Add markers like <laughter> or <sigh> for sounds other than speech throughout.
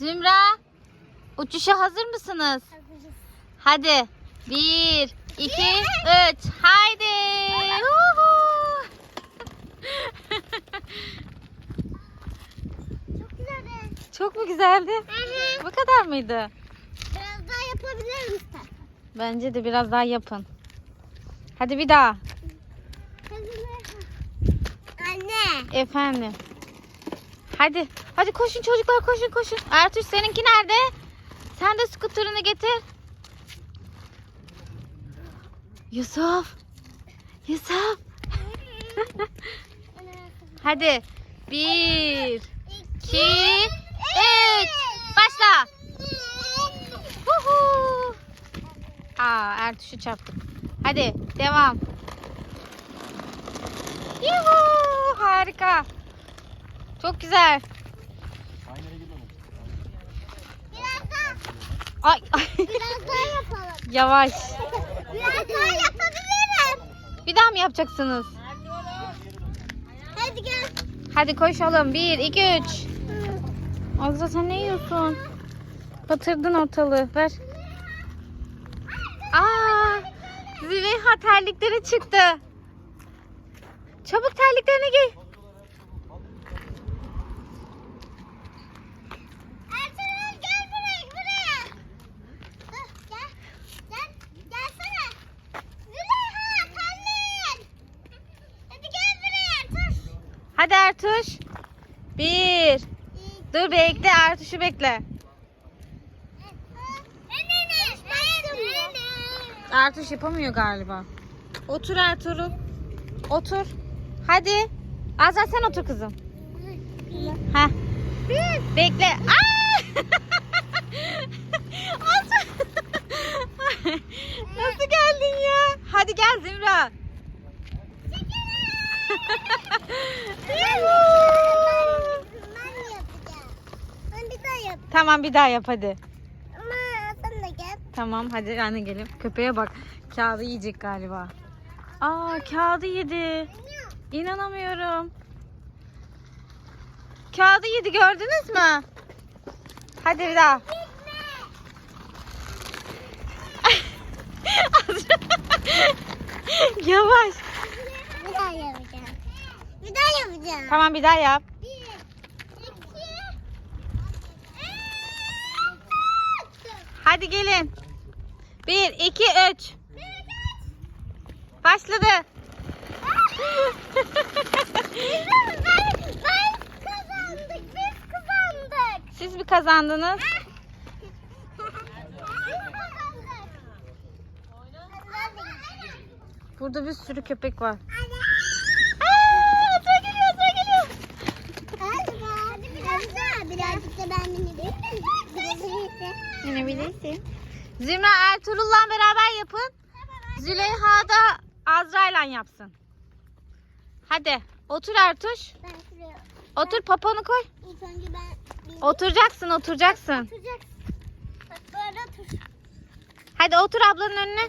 Zümra, uçuşa hazır mısınız? Hazırız. Hadi. Bir, iki, üç. Haydi. Çok güzel. Çok mu güzeldi? Hı hı. Bu kadar mıydı? Biraz daha yapabilir misin? Bence de biraz daha yapın. Hadi bir daha. Anne. Efendim. Hadi. Hadi koşun çocuklar koşun koşun. Ertuğ seninki nerede? Sen de skuterını getir. Yusuf. Yusuf. <laughs> Hadi. Bir, iki, üç. Başla. Huhu. Aa, Ertuş'u çarptık. Hadi devam. Yuhu, harika. Çok güzel. Biraz daha, Ay, ay. biraz daha yapalım. Yavaş. Biraz daha yapabilirim. Bir daha mı yapacaksınız? Hadi gel. Hadi koşalım. Bir, iki, üç. Azra sen ne yiyorsun? Batırdın ortalığı. Ver. Aa, Züleyha terlikleri çıktı. Çabuk terliklerini giy. Ertuğrul gel buraya, buraya. Dur, Gel, gel, gelsene. Züleyha, terlik. Hadi gel buraya Ertuğrul. Hadi Ertuş. Bir. Dur bekle Ertuş'u bekle. Ertuş yapamıyor galiba. Otur Ertuğrul. Otur. Hadi. Azra sen otur kızım. Heh. Bekle. Aa! <laughs> Azra. Nasıl geldin ya? Hadi gel Zümra. Yuhuu. Ben yapacağım. Ben bir daha yap. Tamam bir daha yap hadi. Ama sen de gel. Tamam hadi anne gelin. Köpeğe bak. Kağıdı yiyecek galiba. Aa kağıdı yedi. İnanamıyorum. Kağıdı yedi gördünüz mü? Hadi bir daha. <laughs> Yavaş. Bir daha yapacağım. Bir daha yapacağım. Tamam bir daha yap. Bir, iki, Hadi gelin. Bir, iki, üç. Başladı. ben, kazandık. Biz kazandık. Siz mi kazandınız? Burada bir sürü köpek var. Aa, Zümra Ertuğrul'la beraber yapın. Züleyha da Azra'yla yapsın. Hadi otur Ertuş. Ben şuraya. Otur papanı koy. İlk önce ben bineyim. Oturacaksın oturacaksın. Oturacaksın. Bak böyle otur. Hadi otur ablanın önüne.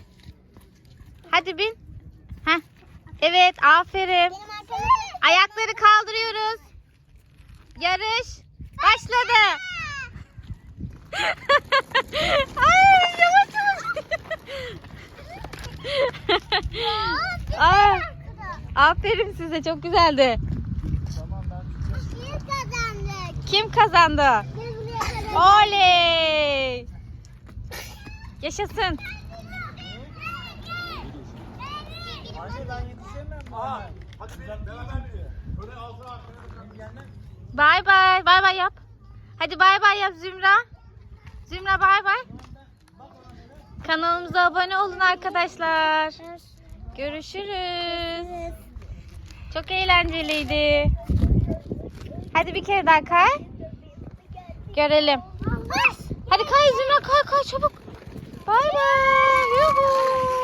Hadi bin. Heh. Evet aferin. Benim. Ayakları kaldırıyoruz. Yarış başladı. Ay yavaş yavaş. Aa, aferin size çok güzeldi. Biz kazandık. Kim kazandı? Biz buraya kadar. Oley! Yaşasın. Anne ben yetişemem. Aa, hadi beraber Böyle altına arkaya gelmem. Bay bay. Bay bay yap. Hadi bay bay yap Zümra. Zümra bay bay. Kanalımıza abone olun arkadaşlar. Görüşürüz. Çok eğlenceliydi. Hadi bir kere daha kay. Görelim. Hadi kay Zümra kay kay çabuk. Bay bay. Yuhuu.